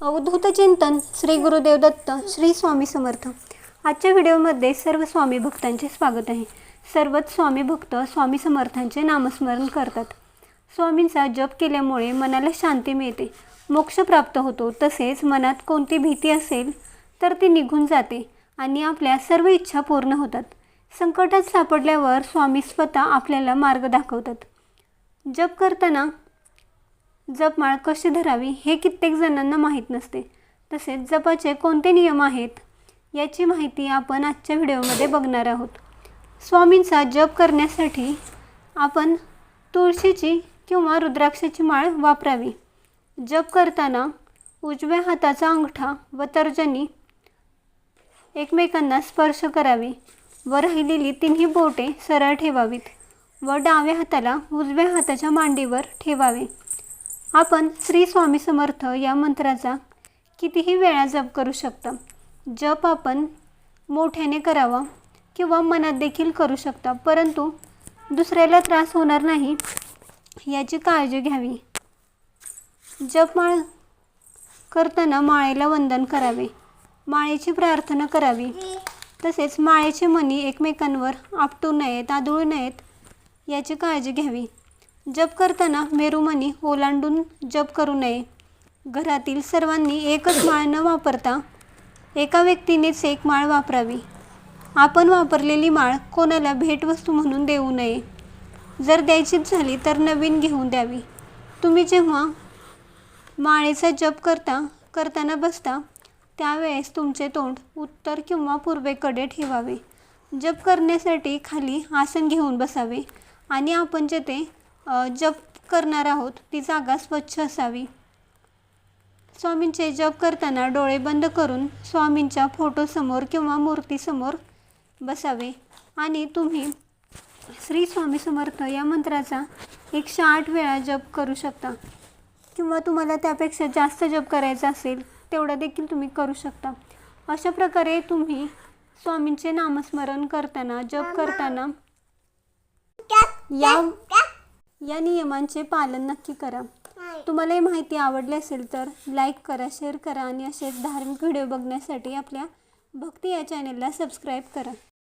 अवधूत चिंतन श्री गुरुदेव दत्त श्री स्वामी समर्थ. आजच्या व्हिडिओमध्ये सर्व स्वामी भक्तांचे स्वागत आहे. सर्वच स्वामी भक्त स्वामी समर्थांचे नामस्मरण करतात. स्वामींचा जप केल्यामुळे मनाला शांती मिळते. मोक्ष प्राप्त होतो. तसेच मनात कोणती भीती असेल तर ती निघून जाते आणि आपल्या सर्व इच्छा पूर्ण होतात. संकटात सापडल्यावर स्वामी स्वतः आपल्याला मार्ग दाखवतात. जप करताना जपमाळ कशी धरावी हे कित्येक जणांना माहीत नसते. तसेच जपाचे कोणते नियम आहेत? याची माहिती आपण आजच्या व्हिडिओमध्ये बघणार आहोत. स्वामींचा जप करण्यासाठी आपण तुळशीची किंवा रुद्राक्षाची माळ वापरावी. जप करताना उजव्या हाताचा अंगठा व तर्जनी एकमेकांना स्पर्श करावे व राहिलेली तिन्ही बोटे सरळ ठेवावीत व डाव्या हाताला उजव्या हाताच्या मांडीवर ठेवावे. आपण श्री स्वामी समर्थ या मंत्राचा कितीही वेळा जप करू शकता. जप आपण मोठ्याने करावा किंवा मनात देखील करू शकता परंतु दुसऱ्याला त्रास होणार नाही याची काळजी घ्यावी. जपमाळ करताना माळेला वंदन करावे. माळेची प्रार्थना करावी. तसेच माळेचे मणी एकमेकांवर आपटू नयेत आदळू नयेत याची काळजी घ्यावी. जप करताना मेरुमणी ओलांडून जप करू नये. घरातील सर्वांनी एकच माळ न वापरता एका व्यक्तीनेच एक माळ वापरावी. आपण वापरलेली माळ कोणाला भेटवस्तू म्हणून देऊ नये. जर द्यायचीच झाली तर नवीन घेऊन द्यावी. तुम्ही जेव्हा माळेचा जप करता करताना बसता त्यावेळेस तुमचे तोंड उत्तर किंवा पूर्वेकडे ठेवावे. जप करण्यासाठी खाली आसन घेऊन बसावे आणि आपण जेथे जप करणार आहोत. ती जागा स्वच्छ असावी. स्वामींचे जप करताना डोळे बंद करून स्वामींच्या फोटोसमोर किंवा मूर्तीसमोर बसावे. आणि तुम्ही श्री स्वामी समर्थ या मंत्राचा एकशे आठ वेळा जप करू शकता. किंवा तुम्हाला त्यापेक्षा जास्त जप करायचा असेल तेवढा देखील तुम्ही करू शकता. अशा प्रकारे तुम्ही स्वामींचे नामस्मरण करताना जप करताना या या नियमांचे पालन नक्की करा. तुम्हाला ही माहिती आवडली असेल तर लाईक करा शेअर करा आणि असे धार्मिक व्हिडिओ बघण्यासाठी आपल्या भक्ती या चॅनेलला सबस्क्राईब करा.